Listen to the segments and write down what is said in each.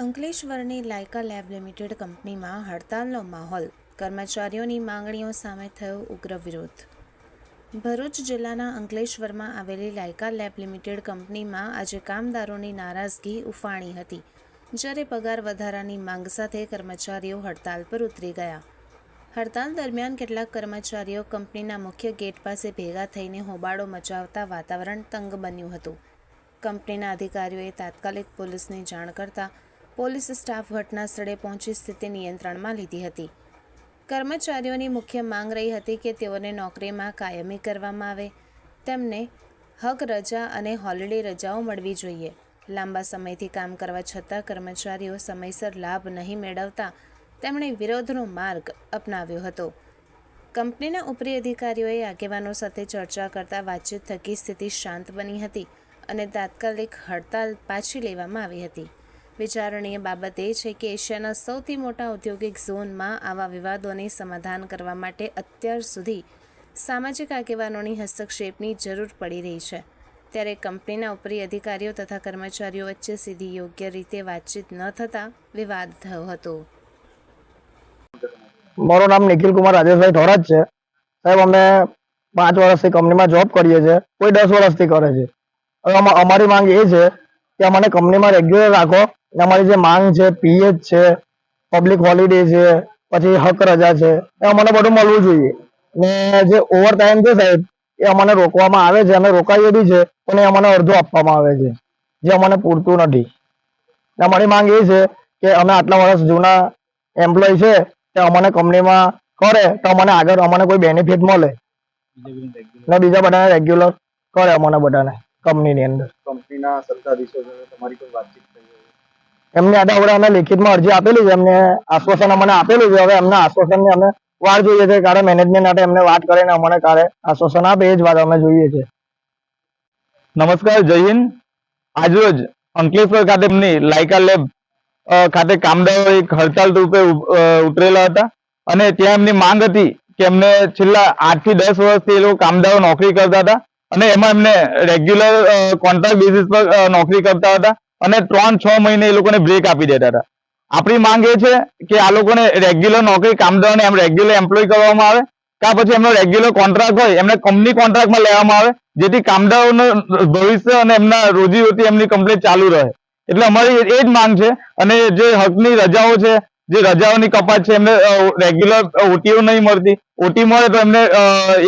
અંકલેશ્વરની Lyka lab limited કંપનીમાં હડતાલનો માહોલ, કર્મચારીઓની માંગણીઓ સામે થયો ઉગ્ર વિરોધ. ભરૂચ જિલ્લાના અંકલેશ્વરમાં આવેલી લાયકા લેબ લિમિટેડ કંપનીમાં આજે કામદારોની નારાજગી ઉફાણી હતી, જ્યારે પગાર વધારાની માંગ સાથે કર્મચારીઓ હડતાલ પર ઉતરી ગયા. હડતાલ દરમિયાન કેટલાક કર્મચારીઓ કંપનીના મુખ્ય ગેટ પાસે ભેગા થઈને હોબાળો મચાવતા વાતાવરણ તંગ બન્યું હતું. કંપનીના અધિકારીઓએ તાત્કાલિક પોલીસને જાણ કરતા પોલીસ સ્ટાફ ઘટના સ્થળે પહોંચી સ્થિતિ નિયંત્રણમાં લીધી હતી. કર્મચારીઓની મુખ્ય માંગ રહી હતી કે તેઓને નોકરીમાં કાયમી કરવામાં આવે. તેમને હક રજા અને હોલિડે રજાઓ મળવી જોઈએ. લાંબા સમયથી કામ કરવા છતાં કર્મચારીઓ સમયસર લાભ નહીં મેળવતા તેમણે વિરોધનો માર્ગ અપનાવ્યો હતો. કંપનીના ઉપરી અધિકારીઓએ આગેવાનો સાથે ચર્ચા કરતા વાતચીત થકી સ્થિતિ શાંત બની હતી અને તાત્કાલિક હડતાલ પાછી લેવામાં આવી હતી. વિચારણીય બાબત એ છે કે એશિયાના સૌથી મોટા ઔદ્યોગિક ઝોનમાં આવા વિવાદોને સમાધાન કરવા માટે અત્યાર સુધી સામાજિક આગેવાનોની હસ્તક્ષેપની જરૂર પડી રહી છે. ત્યારે કંપનીના ઉપરી અધિકારીઓ તથા કર્મચારીઓ વચ્ચે સીધી યોગ્ય રીતે વાતચીત ન થતાં વિવાદ થયો હતો. મારું નામ નિખિલ કુમાર રાજેશભાઈ ધોરાજ છે. સાહેબ, અમે પાંચ વર્ષથી કંપનીમાં જોબ કરીએ છીએ. કોઈ દસ વર્ષથી કરે છે. હવે અમા- અમારી માંગ એ છે કે અમને કંપનીમાં રેગ્યુલર રાખો. અમારી જે માંગ છે પીએચ છે પબ્લિક હોલિડે છે, પછી હક રજા છે, એ અમને બધું મળવું જોઈએ. ને જે ઓવર ટાઈમ છે સાહેબ, એ અમને રોકવામાં આવે છે, અમે રોકાઈએ બી છે, પણ એ અમને અડધું આપવામાં આવે છે, જે અમને પૂરતું નથી. અમારી માંગ એ છે કે અમે આટલા વર્ષ જૂના એમ્પ્લોય છે, તે અમને કંપનીમાં કરે, તો અમને આગળ અમને કોઈ બેનિફિટ મળે. ને બીજા બધાને રેગ્યુલર કરે અમને બધાને કંપનીની અંદર. કંપનીના સત્તાધીશો તમારી કોઈ વાતચીત? એમની આડા આવડે, અમે લેખિતમાં અરજી આપેલી છે, એમને આશ્વાસન અમને આપેલું છે. હવે એમના આશ્વાસનની અમે વાર જોઈએ છે કારણ મેનેજમેન્ટ માટે એમને વાત કરીને અમને કાલે આશ્વાસન આપે, એ જ વાત અમે જોઈએ છે. નમસ્કાર, જય હિન્દ. આજરોજ અંકલેશ્વર ખાતે એમની લાયકા લેબ ખાતે કામદારો એક હડતાલ રૂપે ઉતરેલા હતા. અને ત્યાં એમની માંગ હતી કે એમને છેલ્લા આઠથી દસ વર્ષથી એ લોકો કામદારો નોકરી કરતા હતા. અને એમાં એમને રેગ્યુલર કોન્ટ્રાક્ટ બેસિસ પર નોકરી કરતા હતા. અને ત્રણ, છ મહિને એ લોકોને બ્રેક આપી દેતા હતા. આપણી માંગ એ છે કે આ લોકોને રેગ્યુલર નોકરી કામદારોને એમ રેગ્યુલર એમ્પ્લોય કરવામાં આવે, કાં પછી એમનો રેગ્યુલર કોન્ટ્રાક્ટ હોય, એમને કંપની કોન્ટ્રાક્ટમાં લેવામાં આવે, જેથી કામદારોનું ભવિષ્ય અને એમના રોજીરોટી એમની કમ્પ્લીટ ચાલુ રહે. એટલે અમારી એ જ માંગ છે અને જે હકની રજાઓ છે, જે રજાઓની કપાત છે, એમને રેગ્યુલર ઓટીઓ નહીં મળતી. ઓટી મળે તો એમને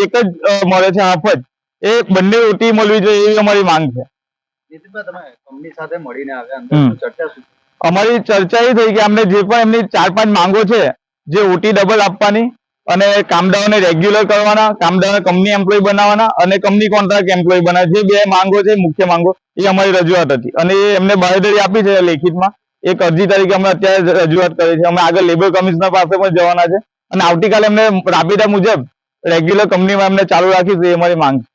એક જ મળે છે હાફ જ એ બંને ઓટી મળવી જોઈએ એવી અમારી માંગ છે. અમારી ચર્ચા એ થઈ કે અમને જે પણ એમની ચાર પાંચ માંગો છે જે ઓટી ડબલ આપવાની અને કામદારોને રેગ્યુલર કરવાના કામદારોને કંપની એમ્પ્લોય બનાવવાના અને કંપની કોન્ટ્રાક્ટ એમ્પ્લોય બનાવવા જે બે માંગો છે મુખ્ય માંગો એ અમારી રજૂઆત હતી. અને એ એમને બાહેધરી આપી છે લેખિતમાં. એક અરજી તરીકે અમે અત્યારે રજૂઆત કરી છે. અમે આગળ લેબર કમિશનર પાસે પણ જવાના છે. અને આવતીકાલે એમને રાબેતા મુજબ રેગ્યુલર કંપનીમાં એમને ચાલુ રાખીશું એ અમારી માંગ છે.